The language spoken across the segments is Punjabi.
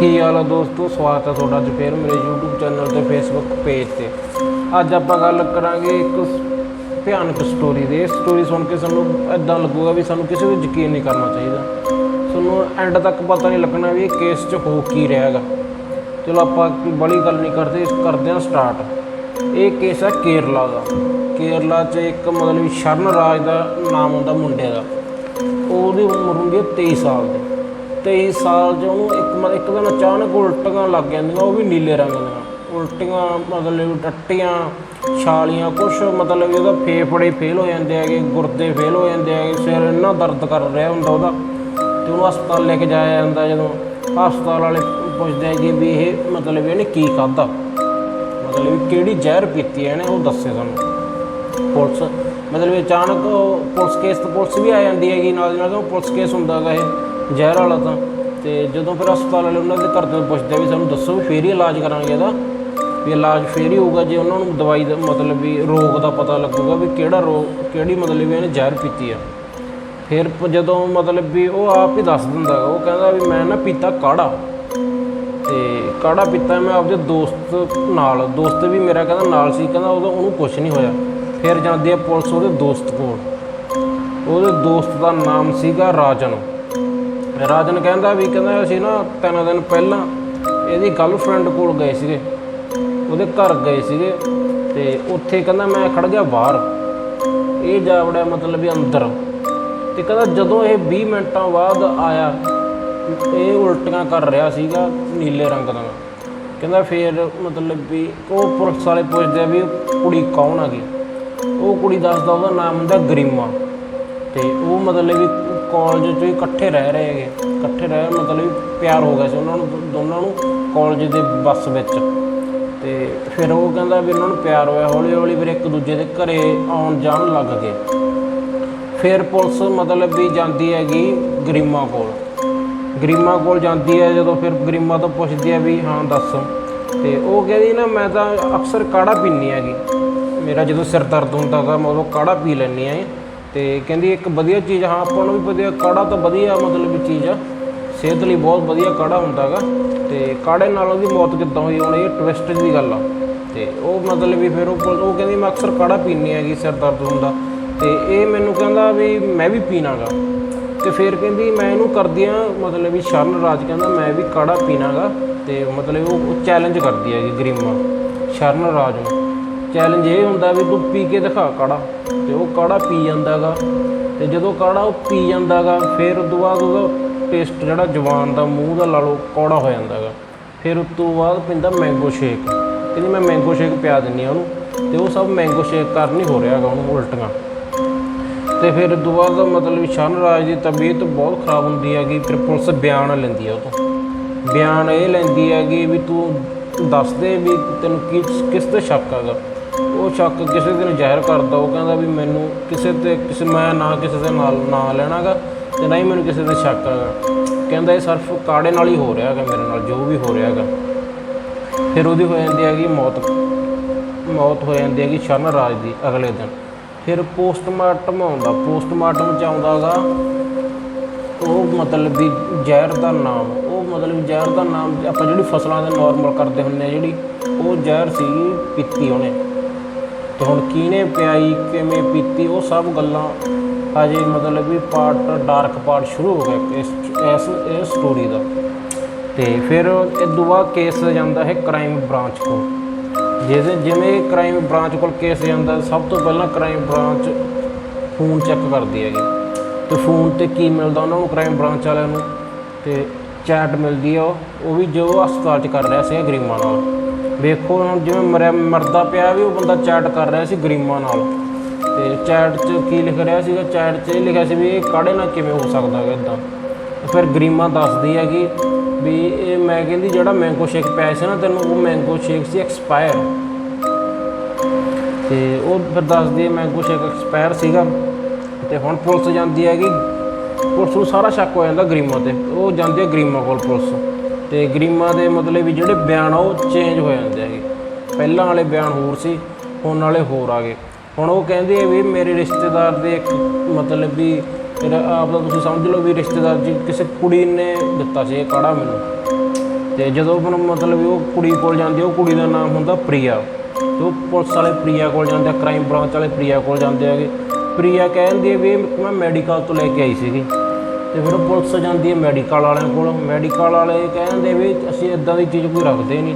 ਕੀ ਹਾਲ ਆ ਦੋਸਤੋ? ਸਵਾਗਤ ਹੈ ਤੁਹਾਡਾ ਅੱਜ ਫੇਰ ਮੇਰੇ YouTube ਚੈਨਲ ਤੇ, Facebook ਪੇਜ ਤੇ। ਅੱਜ ਆਪਾਂ ਗੱਲ ਕਰਾਂਗੇ ਇੱਕ ਭਿਆਨਕ ਸਟੋਰੀ ਦੀ। ਇਹ ਸਟੋਰੀ ਸੁਣ ਕੇ ਸਾਨੂੰ ਐਦਾਂ ਲੱਗੂਗਾ ਵੀ ਸਾਨੂੰ ਕਿਸੇ ਤੇ ਯਕੀਨ ਨਹੀਂ ਕਰਨਾ ਚਾਹੀਦਾ। ਸਾਨੂੰ ਐਂਡ ਤੱਕ ਪਤਾ ਨਹੀਂ ਲੱਗਣਾ ਵੀ ਇਹ ਕੇਸ 'ਚ ਹੋ ਕੀ ਰਿਹਾ ਹੈਗਾ। ਚਲੋ ਆਪਾਂ ਕੋਈ ਬੜੀ ਗੱਲ ਨਹੀਂ ਕਰਦੇ ਕਰਦੇ ਹਾਂ ਸਟਾਰਟ ਇਹ ਕੇਸ ਹੈ ਕੇਰਲਾ ਦਾ। ਕੇਰਲਾ 'ਚ ਇੱਕ ਮਤਲਬ ਸ਼ਰਨ ਰਾਜ ਦਾ ਨਾਮ ਹੁੰਦਾ ਮੁੰਡੇ ਦਾ। ਉਹਦੀ ਉਮਰ ਹੁੰਦੀ ਹੈ 23 ਸਾਲ ਦੀ। 23 ਸਾਲ 'ਚ ਉਹਨੂੰ ਇੱਕ ਮ ਇੱਕ ਦਿਨ ਅਚਾਨਕ ਉਲਟੀਆਂ ਲੱਗ ਜਾਂਦੀਆਂ, ਉਹ ਵੀ ਨੀਲੇ ਰੰਗ ਦੀਆਂ। ਉਲਟੀਆਂ ਮਤਲਬ ਟੱਟੀਆਂ, ਛਾਲੀਆਂ, ਕੁਛ ਮਤਲਬ ਉਹਦਾ ਫੇਫੜੇ ਫੇਲ ਹੋ ਜਾਂਦੇ ਹੈਗੇ, ਗੁਰਦੇ ਫੇਲ ਹੋ ਜਾਂਦੇ ਹੈਗੇ, ਸਿਰ ਇੰਨਾ ਦਰਦ ਕਰ ਰਿਹਾ ਹੁੰਦਾ ਉਹਦਾ। ਤੇ ਉਹਨੂੰ ਹਸਪਤਾਲ ਲੈ ਕੇ ਜਾਇਆ ਜਾਂਦਾ ਜਦੋਂ, ਹਸਪਤਾਲ ਵਾਲੇ ਪੁੱਛਦੇ ਹੈਗੇ ਵੀ ਇਹ ਮਤਲਬ ਇਹਨੇ ਕੀ ਖਾਧਾ? ਮਤਲਬ ਵੀ ਕਿਹੜੀ ਜ਼ਹਿਰ ਪੀਤੀ ਹੈ ਇਹਨੇ, ਉਹ ਦੱਸੇ ਸਾਨੂੰ। ਪੁਲਿਸ, ਮਤਲਬ ਇਹ ਅਚਾਨਕ ਪੁਲਿਸ ਕੇਸ ਤੇ ਪੁਲਿਸ ਵੀ ਆ ਜਾਂਦੀ ਹੈਗੀ ਨਾਲ ਦੀ ਨਾਲ ਉਹ ਪੁਲਿਸ ਕੇਸ ਹੁੰਦਾ ਹੈਗਾ ਇਹ। ਜ਼ਹਿਰ ਵਾਲਾ ਤਾਂ। ਤੇ ਜਦੋਂ ਫਿਰ ਹਸਪਤਾਲ ਵਾਲੇ ਉਹਨਾਂ ਦੇ ਘਰ ਦੇ ਪੁੱਛਦੇ ਵੀ ਸਾਨੂੰ ਦੱਸੋ ਵੀ ਫੇਰ ਹੀ ਇਲਾਜ ਕਰਾਂਗੇ ਇਹਦਾ। ਵੀ ਇਲਾਜ ਫੇਰ ਹੀ ਹੋਊਗਾ ਜੇ ਉਹਨਾਂ ਨੂੰ ਦਵਾਈ ਦਾ ਮਤਲਬ ਵੀ ਰੋਗ ਦਾ ਪਤਾ ਲੱਗੂਗਾ ਵੀ ਕਿਹੜਾ ਰੋਗ, ਕਿਹੜੀ ਮਤਲਬ ਵੀ ਇਹਨੇ ਜ਼ਹਿਰ ਪੀਤੀ ਆ। ਫਿਰ ਜਦੋਂ ਮਤਲਬ ਵੀ ਉਹ ਆਪ ਹੀ ਦੱਸ ਦਿੰਦਾ ਉਹ ਕਹਿੰਦਾ ਵੀ ਮੈਂ ਨਾ ਪੀਤਾ ਕਾੜਾ। ਤੇ ਕਾੜਾ ਪੀਤਾ ਮੈਂ ਆਪਦੇ ਦੋਸਤ ਨਾਲ, ਦੋਸਤ ਵੀ ਮੇਰਾ ਕਹਿੰਦਾ ਨਾਲ ਸੀ, ਕਹਿੰਦਾ ਉਦੋਂ ਉਹਨੂੰ ਕੁਝ ਨਹੀਂ ਹੋਇਆ। ਫਿਰ ਜਾਂਦੀ ਆ ਪੁਲਿਸ ਉਹਦੇ ਦੋਸਤ ਕੋਲ। ਉਹਦੇ ਦੋਸਤ ਦਾ ਨਾਮ ਸੀਗਾ ਰਾਜਨ। ਰਾਜਨ ਕਹਿੰਦਾ ਵੀ ਕਹਿੰਦਾ ਅਸੀਂ ਨਾ ਤਿੰਨ ਦਿਨ ਪਹਿਲਾਂ ਇਹਦੀ ਗਰਲਫ੍ਰੈਂਡ ਕੋਲ ਗਏ ਸੀਗੇ। ਉਹਦੇ ਘਰ ਗਏ ਸੀਗੇ ਤੇ ਉੱਥੇ ਕਹਿੰਦਾ ਮੈਂ ਖੜ ਗਿਆ ਬਾਹਰ। ਇਹ ਜਾ ਮਤਲਬ ਵੀ ਅੰਦਰ। ਤੇ ਕਹਿੰਦਾ ਜਦੋਂ ਇਹ 20 ਮਿੰਟਾਂ ਬਾਅਦ ਆਇਆ, ਇਹ ਉਲਟੀਆਂ ਕਰ ਰਿਹਾ ਸੀਗਾ ਨੀਲੇ ਰੰਗ ਦਾ। ਕਹਿੰਦਾ ਫੇਰ ਮਤਲਬ ਵੀ ਉਹ ਪੁਲਿਸ ਵਾਲੇ ਪੁੱਛਦੇ ਆ ਵੀ ਕੁੜੀ ਕੌਣ ਆ ਗਈ ਉਹ ਕੁੜੀ ਦੱਸਦਾ ਉਹਦਾ ਨਾਮ ਹੁੰਦਾ ਗਰੀਮਾ। ਤੇ ਉਹ ਮਤਲਬ ਵੀ ਕਾਲਜ 'ਚ ਹੀ ਇਕੱਠੇ ਰਹਿ ਰਹੇ ਹੈਗੇ। ਇਕੱਠੇ ਰਹਿ, ਮਤਲਬ ਵੀ ਪਿਆਰ ਹੋ ਗਿਆ ਸੀ ਉਹਨਾਂ ਨੂੰ ਦੋ- ਦੋਨਾਂ ਨੂੰ ਕਾਲਜ ਦੇ ਬੱਸ ਵਿੱਚ। ਤੇ ਫਿਰ ਉਹ ਕਹਿੰਦਾ ਵੀ ਉਹਨਾਂ ਨੂੰ ਪਿਆਰ ਹੋਇਆ ਹੌਲੀ ਹੌਲੀ ਫਿਰ ਇੱਕ ਦੂਜੇ ਦੇ ਘਰੇ ਆਉਣ ਜਾਣ ਲੱਗ ਗਏ। ਫਿਰ ਪੁਲਿਸ ਮਤਲਬ ਵੀ ਜਾਂਦੀ ਹੈਗੀ ਗਰੀਮਾ ਕੋਲ। ਗਰੀਮਾ ਕੋਲ ਜਾਂਦੀ ਹੈ, ਜਦੋਂ ਫਿਰ ਗਰੀਮਾ ਤੋਂ ਪੁੱਛਦੀ ਹੈ ਵੀ ਹਾਂ, ਦੱਸ। ਤੇ ਉਹ ਕਹਿੰਦੀ ਨਾ, ਮੈਂ ਤਾਂ ਅਕਸਰ ਕਾੜਾ ਪੀਂਦੀ ਹੈਗੀ। ਮੇਰਾ ਜਦੋਂ ਸਿਰ ਦਰਦ ਹੁੰਦਾ ਗਾ ਮੈਂ ਉਦੋਂ ਕਾੜਾ ਪੀ ਲੈਂਦੀ ਹਾਂ ਤੇ ਕਹਿੰਦੀ ਇੱਕ ਵਧੀਆ ਚੀਜ਼, ਹਾਂ, ਆਪਾਂ ਨੂੰ ਵੀ ਵਧੀਆ, ਕਾੜਾ ਤਾਂ ਵਧੀਆ ਮਤਲਬ ਵੀ ਚੀਜ਼ ਆ। ਸਿਹਤ ਲਈ ਬਹੁਤ ਵਧੀਆ ਕਾੜਾ ਹੁੰਦਾ ਗਾ ਤੇ ਕਾੜੇ ਨਾਲ ਉਹਦੀ ਮੌਤ ਕਿੱਦਾਂ ਹੋਈ, ਹੁਣ ਇਹ ਟਵਿਸਟ ਦੀ ਗੱਲ ਆ। ਤੇ ਉਹ ਮਤਲਬ ਵੀ ਫਿਰ ਉਹ ਉਹ ਕਹਿੰਦੀ ਮੈਂ ਅਕਸਰ ਕਾੜਾ ਪੀਂਦੀ ਹੈਗੀ, ਸਿਰ ਦਰਦ ਹੁੰਦਾ। ਤੇ ਇਹ ਮੈਨੂੰ ਕਹਿੰਦਾ ਵੀ ਮੈਂ ਵੀ ਪੀਣਾਗਾ। ਤੇ ਫਿਰ ਕਹਿੰਦੀ ਮੈਂ ਇਹਨੂੰ ਕਰਦੀ ਆ, ਮਤਲਬ ਵੀ ਸ਼ਰਨ ਰਾਜ ਕਹਿੰਦਾ ਮੈਂ ਵੀ ਕਾੜਾ ਪੀਣਾਗਾ। ਤੇ ਮਤਲਬ ਉਹ ਚੈਲੰਜ ਕਰਦੀ ਹੈਗੀ ਗਰੀਮਾ। ਸ਼ਰਨ ਰਾਜ ਨੂੰ। ਚੈਲੰਜ ਇਹ ਹੁੰਦਾ ਵੀ ਤੂੰ ਪੀ ਕੇ ਦਿਖਾ ਕਾੜਾ। ਤੇ ਉਹ ਕਾੜਾ ਪੀ ਜਾਂਦਾਗਾ। ਤੇ ਜਦੋਂ ਕਾੜਾ ਉਹ ਪੀ ਜਾਂਦਾਗਾ, ਫਿਰ ਉਸ ਤੋਂ ਬਾਅਦ ਉਹਦਾ ਟੇਸਟ ਜਿਹੜਾ ਜਵਾਨ ਦਾ ਮੂੰਹ ਦਾ ਲਾ ਲਓ, ਕੌੜਾ ਹੋ ਜਾਂਦਾਗਾ। ਫਿਰ ਉਸ ਤੋਂ ਬਾਅਦ ਪੈਂਦਾ ਮੈਂਗੋ ਸ਼ੇਕ ਕਹਿੰਦੀ ਮੈਂ ਮੈਂਗੋ ਸ਼ੇਕ ਪਿਆ ਦਿੰਨੀ ਆ ਉਹਨੂੰ, ਤੇ ਉਹ ਸਭ ਮੈਂਗੋ ਸ਼ੇਕ ਕਰ ਹੀ ਹੋ ਰਿਹਾਗਾ ਉਹਨੂੰ ਉਲਟੀਆਂ। ਤੇ ਫਿਰ ਦੁਬਾਰਾ ਮਤਲਬ ਸ਼ਰਨ ਰਾਜ ਦੀ ਤਬੀਅਤ ਬਹੁਤ ਖਰਾਬ ਹੁੰਦੀ ਹੈਗੀ, ਫਿਰ ਪੁਲਿਸ ਬਿਆਨ ਲੈਂਦੀ ਹੈ ਉਹ ਤੋਂ ਬਿਆਨ ਇਹ ਲੈਂਦੀ ਹੈਗੀ ਵੀ ਤੂੰ ਦੱਸ ਦੇ ਵੀ ਤੈਨੂੰ ਕਿਸ ਕਿਸ ਤੇ ਸ਼ੱਕ ਹੈਗਾ। ਉਹ ਸ਼ੱਕ ਕਿਸੇ ਦਿਨ ਜ਼ਾਹਿਰ ਕਰਦਾ, ਉਹ ਕਹਿੰਦਾ ਵੀ ਮੈਨੂੰ ਕਿਸੇ ਤੇ ਕਿਸੇ ਮੈਂ ਨਾ ਕਿਸੇ ਦੇ ਨਾਲ ਨਾ ਲੈਣਾਗਾ ਤੇ ਨਾ ਹੀ ਮੈਨੂੰ ਕਿਸੇ ਤੇ ਸ਼ੱਕ ਹੈਗਾ। ਕਹਿੰਦਾ ਇਹ ਸਿਰਫ ਕਾੜੇ ਨਾਲ ਹੀ ਹੋ ਰਿਹਾ ਹੈਗਾ ਮੇਰੇ ਨਾਲ, ਜੋ ਵੀ ਹੋ ਰਿਹਾ ਹੈਗਾ। ਫਿਰ ਉਹਦੀ ਹੋ ਜਾਂਦੀ ਹੈਗੀ ਮੌਤ ਮੌਤ ਹੋ ਜਾਂਦੀ ਹੈਗੀ ਸ਼ਰਨ ਰਾਜ ਦੀ ਅਗਲੇ ਦਿਨ। ਫਿਰ ਪੋਸਟਮਾਰਟਮ ਆਉਂਦਾ, ਪੋਸਟਮਾਰਟਮ ਚ ਆਉਂਦਾਗਾ, ਉਹ ਮਤਲਬ ਵੀ ਜ਼ਹਿਰ ਦਾ ਨਾਮ, ਉਹ ਮਤਲਬ ਜ਼ਹਿਰ ਦਾ ਨਾਮ, ਆਪਾਂ ਜਿਹੜੀ ਫਸਲਾਂ ਦੇ ਨਾਰਮਲ ਕਰਦੇ ਹੁੰਦੇ ਆ ਜਿਹੜੀ, ਉਹ ਜ਼ਹਿਰ ਸੀ ਪੀਤੀ ਉਹਨੇ। ਤੇ ਹੁਣ ਕਿਹਨੇ ਪਿਆਈ, ਕਿਵੇਂ ਪੀਤੀ, ਉਹ ਸਭ ਗੱਲਾਂ ਹਜੇ ਮਤਲਬ ਵੀ ਪਾਰਟ ਡਾਰਕ ਪਾਰਟ ਸ਼ੁਰੂ ਹੋ ਗਿਆ ਇਸ ਇਸ ਇਹ ਸਟੋਰੀ ਦਾ। ਤੇ ਫਿਰ ਇਹ ਦੁਆ ਕੇਸ ਜਾਂਦਾ ਹੈ ਕ੍ਰਾਈਮ ਬ੍ਰਾਂਚ ਕੋਲ ਜਿਹਦੇ ਜਿਵੇਂ ਕ੍ਰਾਈਮ ਬ੍ਰਾਂਚ ਕੋਲ ਕੇਸ ਜਾਂਦਾ, ਸਭ ਤੋਂ ਪਹਿਲਾਂ ਕ੍ਰਾਈਮ ਬ੍ਰਾਂਚ ਫੋਨ ਚੈੱਕ ਕਰਦੀ ਹੈਗੀ। ਤੇ ਫੋਨ ਤੇ ਕੀ ਮਿਲਦਾ ਉਹਨਾਂ ਨੂੰ ਕ੍ਰਾਈਮ ਬ੍ਰਾਂਚ ਵਾਲਿਆਂ ਨੂੰ? ਤੇ ਚੈਟ ਮਿਲਦੀ ਆ ਉਹ। ਉਹ ਵੀ ਜੋ ਹਸਪਤਾਲ 'ਚ ਕਰ ਰਿਹਾ ਸੀ ਗਰੀਮਾਂ ਨਾਲ। ਵੇਖੋ ਹੁਣ ਜਿਵੇਂ ਮਰਿਆ, ਮਰਦਾ ਪਿਆ ਵੀ, ਉਹ ਬੰਦਾ ਚੈਟ ਕਰ ਰਿਹਾ ਸੀ ਗਰੀਮਾਂ ਨਾਲ। ਤੇ ਚੈਟ 'ਚ ਕੀ ਲਿਖ ਰਿਹਾ ਸੀਗਾ? ਚੈਟ 'ਚ ਇਹ ਲਿਖਿਆ ਸੀ ਵੀ ਇਹ ਕਾੜੇ ਨਾਲ ਕਿਵੇਂ ਹੋ ਸਕਦਾ ਹੈ ਇਦਾਂ ਫਿਰ ਗਰੀਮਾ ਦੱਸਦੀ ਹੈ ਕਿ ਵੀ ਇਹ ਮੈਂ ਕਹਿੰਦੀ ਜਿਹੜਾ ਮੈਂਗੋ ਸ਼ੇਕ ਪਿਆ ਸੀ ਨਾ ਤੈਨੂੰ, ਉਹ ਮੈਂਗੋ ਸ਼ੇਕ ਸੀ ਐਕਸਪਾਇਰ ਤੇ ਉਹ ਫਿਰ ਦੱਸਦੀ ਹੈ ਮੈਂਗੋ ਸ਼ੇਕ ਐਕਸਪਾਇਰ ਸੀਗਾ। ਤੇ ਹੁਣ ਪੁਲਿਸ ਜਾਂਦੀ ਹੈਗੀ। ਪੁਲਿਸ ਨੂੰ ਸਾਰਾ ਸ਼ੱਕ ਹੋ ਜਾਂਦਾ ਗਰੀਮਾ ਤੇ। ਉਹ ਜਾਂਦੀ ਹੈ ਗਰੀਮਾ ਕੋਲ ਪੁਲਿਸ। ਤੇ ਗਰੀਮਾ ਦੇ ਮਤਲਬ ਵੀ ਜਿਹੜੇ ਬਿਆਨ ਆ ਉਹ ਚੇਂਜ ਹੋ ਜਾਂਦੇ ਹੈਗੇ। ਪਹਿਲਾਂ ਵਾਲੇ ਬਿਆਨ ਹੋਰ ਸੀ, ਹੁਣ ਵਾਲੇ ਹੋਰ ਆ ਗਏ। ਹੁਣ ਉਹ ਕਹਿੰਦੇ ਆ ਵੀ ਮੇਰੇ ਰਿਸ਼ਤੇਦਾਰ ਦੇ ਇੱਕ ਮਤਲਬ ਵੀ ਮੇਰਾ ਆਪ ਦਾ ਤੁਸੀਂ ਸਮਝ ਲਓ ਵੀ ਰਿਸ਼ਤੇਦਾਰ ਜੀ, ਕਿਸੇ ਕੁੜੀ ਨੇ ਦਿੱਤਾ ਸੀ ਇਹ ਕਾੜਾ ਮੈਨੂੰ। ਤੇ ਜਦੋਂ ਮੈਨੂੰ ਮਤਲਬ ਵੀ ਉਹ ਕੁੜੀ ਕੋਲ ਜਾਂਦੀ ਉਹ ਕੁੜੀ ਦਾ ਨਾਮ ਹੁੰਦਾ ਪ੍ਰਿਆ। ਤੇ ਉਹ ਪੁਲਿਸ ਵਾਲੇ ਪ੍ਰਿਆ ਕੋਲ ਜਾਂਦੇ ਆ ਕ੍ਰਾਈਮ ਬ੍ਰਾਂਚ ਵਾਲੇ ਪ੍ਰਿਆ ਕੋਲ ਜਾਂਦੇ ਹੈਗੇ। ਪ੍ਰਿਆ ਕਹਿੰਦੀ ਹੈ ਵੀ ਮੈਂ ਮੈਡੀਕਲ ਤੋਂ ਲੈ ਕੇ ਆਈ ਸੀਗੀ। ਤੇ ਫਿਰ ਪੁਲਿਸ ਜਾਂਦੀ ਹੈ ਮੈਡੀਕਲ ਵਾਲਿਆਂ ਕੋਲ। ਮੈਡੀਕਲ ਵਾਲੇ ਕਹਿੰਦੇ ਵੀ ਅਸੀਂ ਇਦਾਂ ਦੀ ਚੀਜ਼ ਕੋਈ ਰੱਖਦੇ ਨਹੀਂ।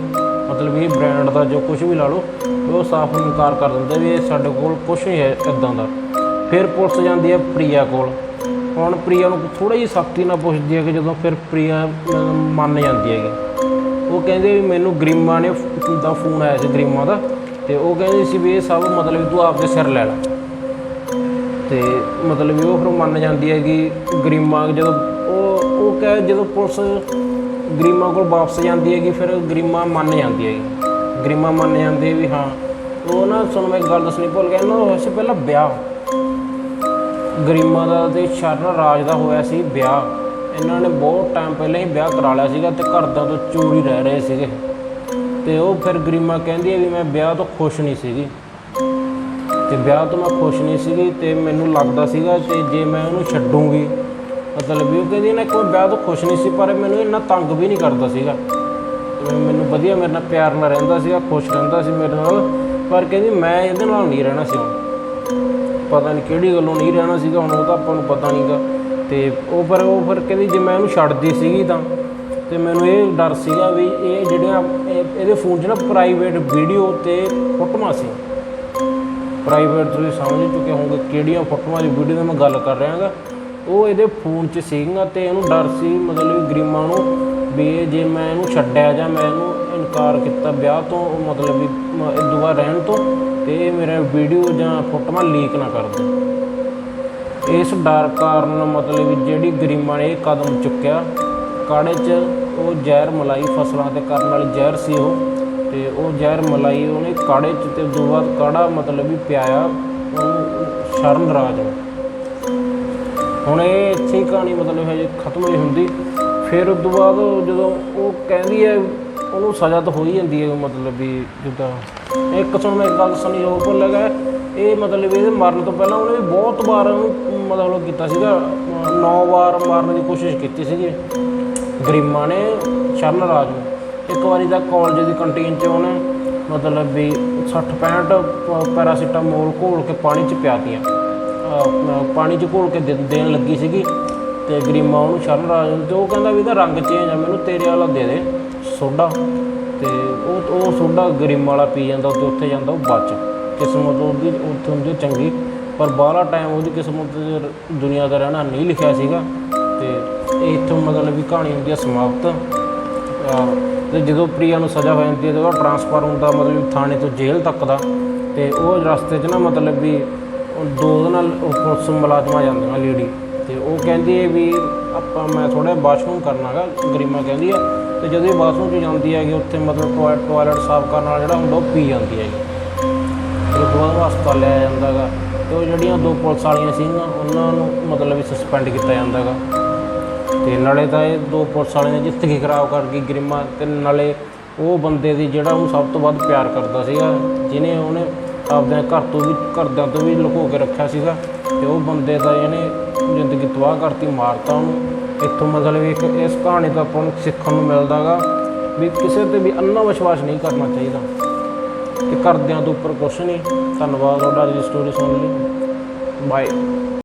ਮਤਲਬ ਇਹ ਬ੍ਰਾਂਡ ਦਾ ਜੋ ਕੁਝ ਵੀ ਲਾ ਲਓ, ਉਹ ਸਾਫ਼ ਇਨਕਾਰ ਕਰ ਦਿੰਦੇ ਵੀ ਇਹ ਸਾਡੇ ਕੋਲ ਕੁਝ ਨਹੀਂ ਹੈ ਇਦਾਂ ਦਾ। ਫਿਰ ਪੁਲਿਸ ਜਾਂਦੀ ਹੈ ਪ੍ਰਿਆ ਕੋਲ। ਹੁਣ ਪ੍ਰਿਆ ਨੂੰ ਥੋੜਾ ਜਿਹੀ ਸਖਤੀ ਨਾਲ ਪੁੱਛਦੀ ਹੈ ਕਿ ਜਦੋਂ ਫਿਰ ਪ੍ਰਿਆ ਮੰਨ ਜਾਂਦੀ ਹੈਗੀ। ਉਹ ਕਹਿੰਦੇ ਵੀ ਮੈਨੂੰ ਗਰੀਮਾ ਨੇ ਫ- ਦਾ ਫੋਨ ਆਇਆ ਸੀ ਗਰੀਮਾ ਦਾ, ਤੇ ਉਹ ਕਹਿੰਦੇ ਸੀ ਵੀ ਇਹ ਸਭ ਮਤਲਬ ਤੂੰ ਆਪਦੇ ਸਿਰ ਲੈ ਲੈ। ਤੇ ਮਤਲਬ ਵੀ ਉਹ ਫਿਰ ਮੰਨ ਜਾਂਦੀ ਹੈ ਕਿ ਗਰੀਮਾ ਜਦੋਂ ਉਹ ਉਹ ਕਹੇ ਜਦੋਂ ਪੁਲਿਸ ਗਰੀਮਾ ਕੋਲ ਵਾਪਸ ਜਾਂਦੀ ਹੈ ਕਿ ਫਿਰ ਗਰੀਮਾ ਮੰਨ ਜਾਂਦੀ ਹੈ। ਗਰੀਮਾ ਮੰਨ ਜਾਂਦੀ ਹੈ ਵੀ ਹਾਂ, ਉਹ ਨਾ ਸੁਣ ਮੈਂ ਇੱਕ ਗੱਲ ਦੱਸਣੀ ਭੁੱਲ ਗਿਆ ਇਹਨਾਂ ਦਾ ਹੋਇਆ ਸੀ ਪਹਿਲਾਂ ਵਿਆਹ। ਗਰੀਮਾ ਦਾ ਤੇ ਸ਼ਰਨ ਰਾਜ ਦਾ ਹੋਇਆ ਸੀ ਵਿਆਹ। ਇਹਨਾਂ ਨੇ ਬਹੁਤ ਟਾਈਮ ਪਹਿਲਾਂ ਹੀ ਵਿਆਹ ਕਰਾ ਲਿਆ ਸੀਗਾ ਤੇ ਘਰਦਿਆਂ ਤੋਂ ਚੋਰੀ ਰਹਿ ਰਹੇ ਸੀਗੇ। ਤੇ ਉਹ ਫਿਰ ਗਰੀਮਾ ਕਹਿੰਦੀ ਹੈ ਵੀ ਮੈਂ ਵਿਆਹ ਤੋਂ ਖੁਸ਼ ਨਹੀਂ ਸੀਗੀ। ਤੇ ਵਿਆਹ ਤੋਂ ਮੈਂ ਖੁਸ਼ ਨਹੀਂ ਸੀਗੀ ਤੇ ਮੈਨੂੰ ਲੱਗਦਾ ਸੀਗਾ ਤੇ ਜੇ ਮੈਂ ਉਹਨੂੰ ਛੱਡੂੰਗੀ, ਮਤਲਬ ਵੀ ਉਹ ਕਹਿੰਦੀ ਨਾ ਕੋਈ ਵਿਆਹ ਤੋਂ ਖੁਸ਼ ਨਹੀਂ ਸੀ, ਪਰ ਮੈਨੂੰ ਇੰਨਾ ਤੰਗ ਵੀ ਨਹੀਂ ਕਰਦਾ ਸੀਗਾ। ਤੇ ਮੈਨੂੰ ਵਧੀਆ ਮੇਰੇ ਨਾਲ ਪਿਆਰ ਨਾਲ ਰਹਿੰਦਾ ਸੀਗਾ, ਖੁਸ਼ ਰਹਿੰਦਾ ਸੀ ਮੇਰੇ ਨਾਲ, ਪਰ ਕਹਿੰਦੀ ਮੈਂ ਇਹਦੇ ਨਾਲ ਨਹੀਂ ਰਹਿਣਾ ਸੀ ਪਤਾ ਨਹੀਂ ਕਿਹੜੀ ਗੱਲੋਂ ਨਹੀਂ ਰਹਿਣਾ ਸੀਗਾ, ਹੁਣ ਉਹ ਤਾਂ ਆਪਾਂ ਨੂੰ ਪਤਾ ਨਹੀਂਗਾ। ਤੇ ਉਹ ਪਰ ਉਹ ਫਿਰ ਕਹਿੰਦੀ ਜੇ ਮੈਂ ਉਹਨੂੰ ਛੱਡਦੀ ਸੀਗੀ ਤਾਂ, ਤੇ ਮੈਨੂੰ ਇਹ ਡਰ ਸੀਗਾ ਵੀ ਇਹ ਜਿਹੜੀਆਂ ਇਹ- ਇਹਦੇ ਫੋਨ 'ਚ ਨਾ ਪ੍ਰਾਈਵੇਟ ਵੀਡੀਓ ਤੇ ਫੋਟੋਆਂ ਸੀ। ਪ੍ਰਾਈਵੇਟ ਤੁਸੀਂ ਸਮਝ ਚੁੱਕੇ ਹੋਵੋਗੇ ਕਿਹੜੀਆਂ ਫੋਟੋਆਂ ਦੀ ਵੀਡੀਓ ਦੀ ਮੈਂ ਗੱਲ ਕਰ ਰਿਹਾ ਹਾਂ ਉਹ ਇਹਦੇ ਫੋਨ 'ਚ ਸੀਗਾ ਤੇ ਇਹਨੂੰ ਡਰ ਸੀ, ਮਤਲਬ ਵੀ ਗਰੀਮਾਂ ਨੂੰ ਵੀ ਜੇ ਮੈਂ ਇਹਨੂੰ ਛੱਡਿਆ ਜਾਂ ਮੈਂ ਇਹਨੂੰ ਇਨਕਾਰ ਕੀਤਾ ਵਿਆਹ ਤੋਂ ਮਤਲਬ ਵੀ ਮ- ਦੁਬਾਰਾ ਰਹਿਣ ਤੋਂ, ਤੇ ਇਹ ਮੇਰੇ ਵੀਡੀਓ ਜਾਂ ਫੋਟੋਆਂ ਲੀਕ ਨਾ ਕਰ ਦੇ ਇਸ ਡਰ ਕਾਰਨ ਮਤਲਬ ਵੀ ਜਿਹੜੀ ਗਰੀਮਾਂ ਨੇ ਇਹ ਕਦਮ ਚੁੱਕਿਆ, ਕਾੜੇ 'ਚ ਉਹ ਜ਼ਹਿਰ ਮਲਾਈ ਫਸਲਾਂ ਤੇ ਕਰਨ ਵਾਲੀ ਜ਼ਹਿਰ ਸੀ ਉਹ। ਤੇ ਉਹ ਜ਼ਹਿਰ ਮਲਾਈ ਉਹਨੇ ਕਾੜੇ 'ਚ ਤੇ ਉਦੋਂ ਬਾਅਦ ਕਾੜਾ ਮਤਲਬ ਵੀ ਪਿਆਇਆ, ਉਹ ਸ਼ਰਨ ਰਾਜ ਨੂੰ ਹੁਣ ਇਹ ਇੱਥੇ ਹੀ ਕਹਾਣੀ ਮਤਲਬ ਹਜੇ ਖਤਮ ਨਹੀਂ ਹੁੰਦੀ। ਫਿਰ ਉਸ ਤੋਂ ਬਾਅਦ ਜਦੋਂ ਉਹ ਕਹਿੰਦੀ ਹੈ, ਉਹਨੂੰ ਸਜ਼ਾ ਤਾਂ ਹੋ ਹੀ ਜਾਂਦੀ ਹੈ ਮਤਲਬ ਵੀ ਜਿੱਦਾਂ। ਇੱਕ ਸੁਣ ਮੈਂ ਇੱਕ ਗੱਲ ਸੁਣੀ ਹੋਰ ਭੁੱਲ ਗਿਆ। ਇਹ ਮਤਲਬ ਇਹਦੇ ਮਰਨ ਤੋਂ ਪਹਿਲਾਂ ਉਹਨੇ ਵੀ ਬਹੁਤ ਵਾਰ ਉਹਨੂੰ ਮਤਲਬ ਕੀਤਾ ਸੀਗਾ। 9 ਵਾਰ ਮਾਰਨ ਦੀ ਕੋਸ਼ਿਸ਼ ਕੀਤੀ ਸੀਗੀ। ਗਰੀਮਾਂ ਨੇ ਸ਼ਰਨ ਰਾਜ ਨੂੰ। ਇੱਕ ਵਾਰੀ ਤਾਂ ਕਾਲਜ ਦੀ ਕੰਟੀਨ 'ਚ ਉਹਨੇ ਮਤਲਬ ਵੀ 60 65 ਪੈਰਾਸੀਟਾਮੋਲ ਘੋਲ ਕੇ ਪਾਣੀ 'ਚ ਪਿਆਤੀਆਂ ਅਹ ਪਾਣੀ 'ਚ ਘੋਲ ਕੇ ਦੇ- ਦੇਣ ਲੱਗੀ ਸੀਗੀ ਤੇ ਗਰੀਮਾ ਉਹਨੂੰ ਸ਼ਰਨ ਰਾਜ ਨੂੰ ਤੇ ਉਹ ਕਹਿੰਦਾ ਵੀ ਇਹਦਾ ਰੰਗ ਚੇਂਜ ਆ, ਮੈਨੂੰ ਤੇਰੇ ਵਾਲਾ ਦੇ ਦੇ, ਸੋਡਾ। ਤੇ ਉਹ ਉਹ ਸੋਡਾ ਗਰੀਮਾ ਵਾਲਾ ਪੀ ਜਾਂਦਾ ਤੇ ਉੱਥੇ ਜਾਂਦਾ ਉਹ ਬਚ ਕਿਸਮਤ ਉਹਦੀ, ਉੱਥੇ ਹੁੰਦੀ ਚੰਗੀ। ਪਰ ਬਾਹਲਾ ਟਾਈਮ ਉਹਦੀ ਕਿਸਮਤ 'ਚ ਦੁਨੀਆ ਦਾ ਰਹਿਣਾ ਨਹੀਂ ਲਿਖਿਆ ਸੀਗਾ। ਤੇ ਇਹ ਇੱਥੋਂ ਮਤਲਬ ਵੀ ਕਹਾਣੀ ਹੁੰਦੀ ਆ ਸਮਾਪਤ। ਤੇ ਜਦੋਂ ਪ੍ਰਿਆ ਨੂੰ ਸਜ਼ਾ ਹੋ ਜਾਂਦੀ ਹੈ, ਤੇ ਉਹਦਾ ਟਰਾਂਸਫਰ ਹੁੰਦਾ ਮਤਲਬ ਥਾਣੇ ਤੋਂ ਜੇਲ੍ਹ ਤੱਕ ਦਾ। ਤੇ ਉਹ ਰਸਤੇ 'ਚ ਨਾ ਮਤਲਬ ਵੀ ਦੋ ਦਿਨ ਉਹ ਪੁਲਿਸ ਮੁਲਾਜ਼ਮਾਂ ਨੇ ਲੇਡੀ ਤੇ ਉਹ ਕਹਿੰਦੀ ਹੈ ਵੀ ਆਪਾਂ ਮੈਂ ਥੋੜਾ ਬਾਥਰੂਮ ਕਰਨਾਗਾ ਗਰੀਮਾ ਕਹਿੰਦੀ ਹੈ। ਤੇ ਜਦੋਂ ਇਹ ਬਾਥਰੂਮ 'ਚ ਜਾਂਦੀ ਹੈਗੀ, ਉੱਥੇ ਮਤਲਬ ਟੋਇਲਟ ਟੋਇਲਟ ਸਾਫ਼ ਕਰਨ ਵਾਲਾ ਜਿਹੜਾ ਹੁੰਦਾ, ਉਹ ਪੀ ਜਾਂਦੀ ਹੈਗੀ। ਫਿਰ ਉਹ ਤੋਂ ਬਾਅਦ ਉਹ ਹਸਪਤਾਲ ਲਿਆ ਜਾਂਦਾਗਾ ਤੇ ਉਹ ਜਿਹੜੀਆਂ ਦੋ ਪੁਲਿਸ ਵਾਲੀਆਂ ਸੀ ਨਾ ਉਹਨਾਂ ਨੂੰ ਮਤਲਬ ਵੀ ਸਸਪੈਂਡ ਕੀਤਾ ਜਾਂਦਾਗਾ ਤੇ ਨਾਲੇ ਤਾਂ ਇਹ ਦੋ ਪੁਲਿਸ ਵਾਲਿਆਂ ਨੇ ਜ਼ਿੰਦਗੀ ਖਰਾਬ ਕਰ ਗਈ ਗਰਿਮਾ ਤੇ ਨਾਲੇ ਉਹ ਬੰਦੇ ਦੀ ਜਿਹੜਾ ਉਹ ਸਭ ਤੋਂ ਵੱਧ ਪਿਆਰ ਕਰਦਾ ਸੀਗਾ, ਜਿਹਨੇ ਉਹਨੇ ਆਪਦੇ ਘਰ ਤੋਂ ਵੀ, ਘਰਦਿਆਂ ਤੋਂ ਵੀ ਲੁਕੋ ਕੇ ਰੱਖਿਆ ਸੀਗਾ ਤੇ ਉਹ ਬੰਦੇ ਦਾ ਇਹਨੇ ਜ਼ਿੰਦਗੀ ਤਬਾਹ ਕਰਤੀ, ਮਾਰਤਾ ਉਹਨੂੰ। ਇੱਥੋਂ ਮਤਲਬ ਇੱਕ ਇਸ ਕਹਾਣੀ ਤੋਂ ਆਪਾਂ ਨੂੰ ਸਿੱਖਣ ਨੂੰ ਮਿਲਦਾਗਾ ਵੀ ਕਿਸੇ ਤੇ ਵੀ ਅੰਨਾ ਵਿਸ਼ਵਾਸ ਨਹੀਂ ਕਰਨਾ ਚਾਹੀਦਾ। ਕਿ ਘਰਦਿਆਂ ਤੋਂ ਉੱਪਰ ਕੁਛ ਨਹੀਂ। ਧੰਨਵਾਦ ਤੁਹਾਡਾ ਜੀ ਸਟੋਰੀ ਸੁਣ ਲਈ। ਬਾਏ